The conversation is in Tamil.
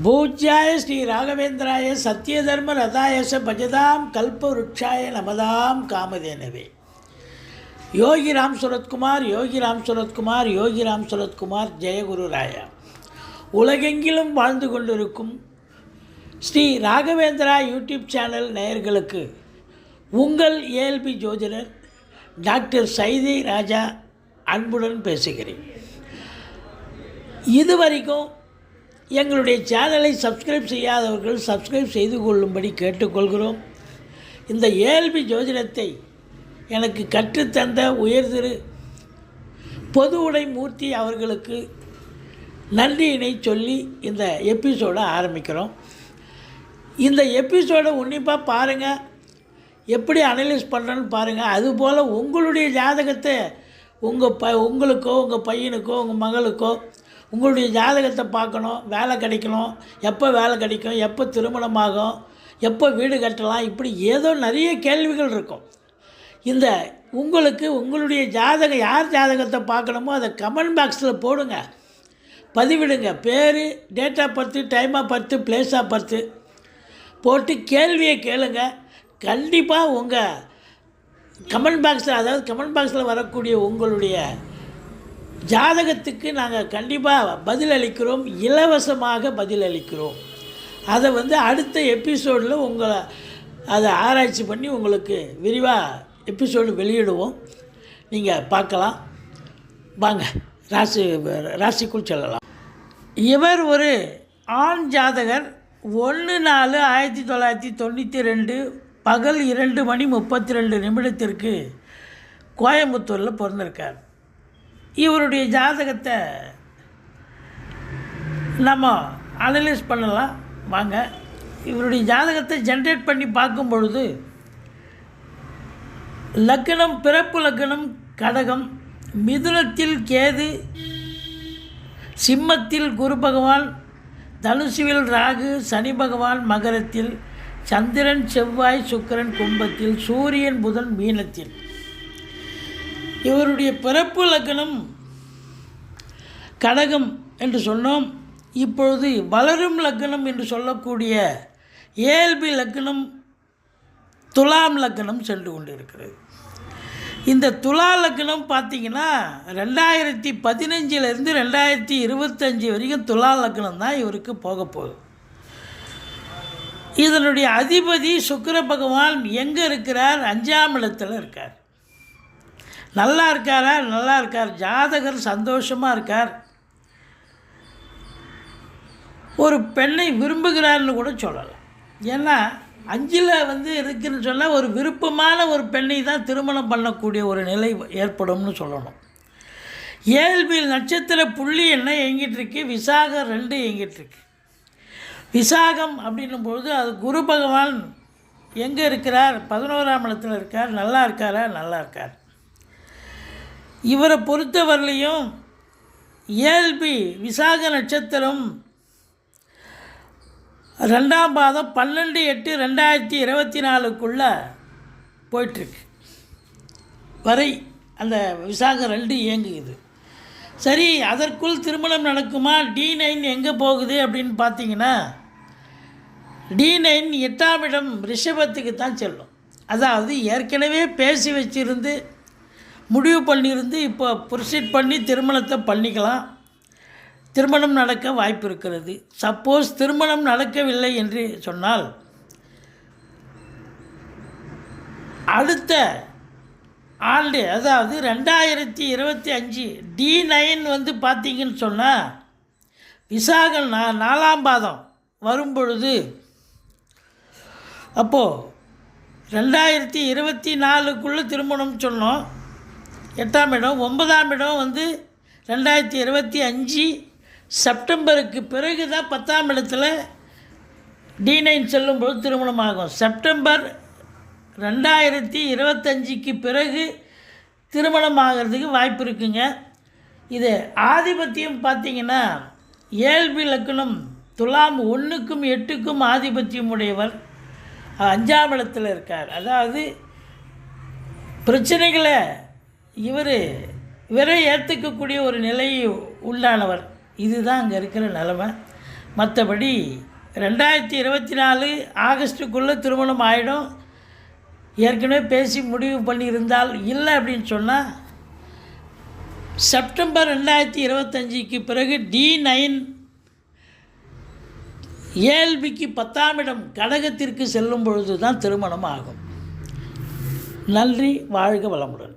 பூஜ்யாய ஸ்ரீ ராகவேந்திராய சத்யதர்ம ரதாயச பஜதாம் கல்பவருட்சாய நமதாம் காமதேனவே. யோகி ராம் சுரத்குமார் யோகி ராம் சுரத்குமார் யோகி ராம் சுரத்குமார் ஜெயகுரு ராயா. உலகெங்கிலும் வாழ்ந்து கொண்டிருக்கும் ஸ்ரீ ராகவேந்திரா யூடியூப் சேனல் நேயர்களுக்கு உங்கள் ஏஎல்பி ஜோதிடர் டாக்டர் சைதி ராஜா அன்புடன் பேசுகிறேன். இதுவரைக்கும் எங்களுடைய சேனலை சப்ஸ்கிரைப் செய்யாதவர்கள் சப்ஸ்கிரைப் செய்து கொள்ளும்படி கேட்டுக்கொள்கிறோம். இந்த ஏஎல்பி ஜோதிடத்தை எனக்கு கற்றுத்தந்த உயர்திரு பொது உடை மூர்த்தி அவர்களுக்கு நன்றியினை சொல்லி இந்த எபிசோடை ஆரம்பிக்கிறோம். இந்த எபிசோடை உன்னிப்பாக பாருங்கள் எப்படி அனலைஸ் பண்ணுறேன்னு பாருங்கள் அதுபோல் உங்களுடைய ஜாதகத்தை உங்கள் ப உங்களுக்கோ உங்கள் பையனுக்கோ உங்கள் மகளுக்கோ உங்களுடைய ஜாதகத்தை பார்க்கணும் வேலை கிடைக்கணும் எப்போ வேலை கிடைக்கும் எப்போ திருமணமாகும் எப்போ வீடு கட்டலாம் இப்படி ஏதோ நிறைய கேள்விகள் இருக்கும். இந்த உங்களுக்கு உங்களுடைய ஜாதகம் யார் ஜாதகத்தை பார்க்கணுமோ அதை கமெண்ட் பாக்ஸில் போடுங்க. பதிவிடுங்க. பேர் date of birth time of birth place of birth போட்டு கேள்வியை கேளுங்க. கண்டிப்பாக உங்கள் கமெண்ட் பாக்ஸில் அதாவது கமெண்ட் பாக்ஸில் வரக்கூடிய உங்களுடைய ஜாதகத்துக்கு நாங்கள் கண்டிப்பாக பதில் அளிக்கிறோம் இலவசமாக பதில் அளிக்கிறோம் அதை வந்து அடுத்த எபிசோடில் உங்களை அதை ஆராய்ச்சி பண்ணி உங்களுக்கு விரிவாக எபிசோடு வெளியிடுவோம். நீங்கள் பார்க்கலாம். வாங்க ராசி ராசிக்குள் செல்லலாம். இவர் ஒரு ஆண் ஜாதகர். ஒன்று நாலு ஆயிரத்தி தொள்ளாயிரத்தி தொண்ணூற்றி ரெண்டு பகல் இரண்டு மணி முப்பத்தி ரெண்டு நிமிடத்திற்கு கோயம்புத்தூரில் பிறந்திருக்கார். இவருடைய ஜாதகத்தை நம்ம அனலைஸ் பண்ணலாம். வாங்க. இவருடைய ஜாதகத்தை ஜென்ரேட் பண்ணி பார்க்கும் பொழுது லக்னம் பிறப்பு லக்னம் கடகம் மிதுனத்தில் கேது சிம்மத்தில் குரு பகவான் தனுசுவில் ராகு சனி பகவான் மகரத்தில் சந்திரன் செவ்வாய் சுக்கிரன் கும்பத்தில் சூரியன் புதன் மீனத்தில். இவருடைய பிறப்பு லக்னம் கடகம் என்று சொன்னோம். இப்பொழுது வளரும் லக்னம் என்று சொல்லக்கூடிய ஏஎல்பி லக்னம் துலாம் லக்னம் சென்று கொண்டிருக்கிறது. இந்த துலா லக்னம் பார்த்தீங்கன்னா ரெண்டாயிரத்தி பதினஞ்சிலேருந்து ரெண்டாயிரத்தி இருபத்தஞ்சி வரைக்கும் துலா லக்னம் தான் இவருக்கு போக போகுது. இதனுடைய அதிபதி சுக்கர பகவான் எங்கே இருக்கிறார்? அஞ்சாம் இடத்தில் இருக்கார். நல்லா இருக்காரா? நல்லா இருக்கார். ஜாதகர் சந்தோஷமாக இருக்கார். ஒரு பெண்ணை விரும்புகிறார்னு கூட சொல்லலாம். ஏன்னா அஞ்சில் வந்து இருக்குன்னு சொன்னால் ஒரு விருப்பமான ஒரு பெண்ணை தான் திருமணம் பண்ணக்கூடிய ஒரு நிலை ஏற்படும்னு சொல்லணும். ஏழ்பியில் நட்சத்திர புள்ளி என்ன இயங்கிட்டு விசாகம் ரெண்டு இயங்கிட்டுருக்கு விசாகம் அப்படின்னும் பொழுது அது குரு பகவான் எங்கே இருக்கிறார்? பதினோராம் இடத்தில் இருக்கார். நல்லா இருக்காரா? நல்லா இருக்கார். இவரை பொறுத்தவரையிலையும் ஏழ்பி விசாக நட்சத்திரம் ரெண்டாம் பாதம் பன்னெண்டு எட்டு ரெண்டாயிரத்தி இருபத்தி நாலுக்குள்ளே போயிட்டுருக்கு. வரை அந்த விசாகம் ரெண்டு இயங்குது. சரி அதற்குள் திருமணம் நடக்குமா? டி நைன் எங்கே போகுது அப்படின்னு பார்த்தீங்கன்னா டி நைன் எட்டாம் இடம் ரிஷபத்துக்கு தான் செல்லும். அதாவது ஏற்கனவே பேசி வச்சிருந்து முடிவு பண்ணியிருந்து இப்போ ப்ரொசீட் பண்ணி திருமணத்தை பண்ணிக்கலாம். திருமணம் நடக்க வாய்ப்பு இருக்கிறது. சப்போஸ் திருமணம் நடக்கவில்லை என்று சொன்னால் அடுத்த ஆண்டு அதாவது ரெண்டாயிரத்தி இருபத்தி அஞ்சு டி நைன் வந்து பார்த்தீங்கன்னு சொன்னால் விசாகம் நா நாலாம் பாதம் வரும்பொழுது அப்போது ரெண்டாயிரத்தி இருபத்தி நாலுக்குள்ளே திருமணம் சொன்னோம். எட்டாம் இடம் ஒன்பதாம் இடம் வந்து ரெண்டாயிரத்தி இருபத்தி அஞ்சு செப்டம்பருக்கு பிறகு தான் பத்தாம் இடத்துல டி நைன் செல்லும்போது திருமணம் ஆகும் செப்டம்பர் ரெண்டாயிரத்தி இருபத்தஞ்சிக்கு பிறகு திருமணம் ஆகிறதுக்கு வாய்ப்பு இருக்குங்க. இது ஆதிபத்தியம் பார்த்திங்கன்னா ஏழ்வி லக்னம் துலாம் ஒன்றுக்கும் எட்டுக்கும் ஆதிபத்தியம் உடையவர் அஞ்சாம் இடத்துல இருக்கார். அதாவது பிரச்சனைகளை இவர் இவரே ஏற்றுக்கக்கூடிய ஒரு நிலை உள்ளானவர். இதுதான் அங்கே இருக்கிற நிலமை. மற்றபடி ரெண்டாயிரத்தி இருபத்தி நாலு ஆகஸ்ட்டுக்குள்ளே திருமணம் ஆகிடும் ஏற்கனவே பேசி முடிவு பண்ணியிருந்தால் இல்லை அப்படின்னு சொன்னால் செப்டம்பர் ரெண்டாயிரத்தி இருபத்தஞ்சிக்கு பிறகு டி நைன் ஏஎல்பிக்கு பத்தாம் இடம் கடகத்திற்கு செல்லும் பொழுது தான் திருமணம் ஆகும். நன்றி வாழ்க வளமுடன்.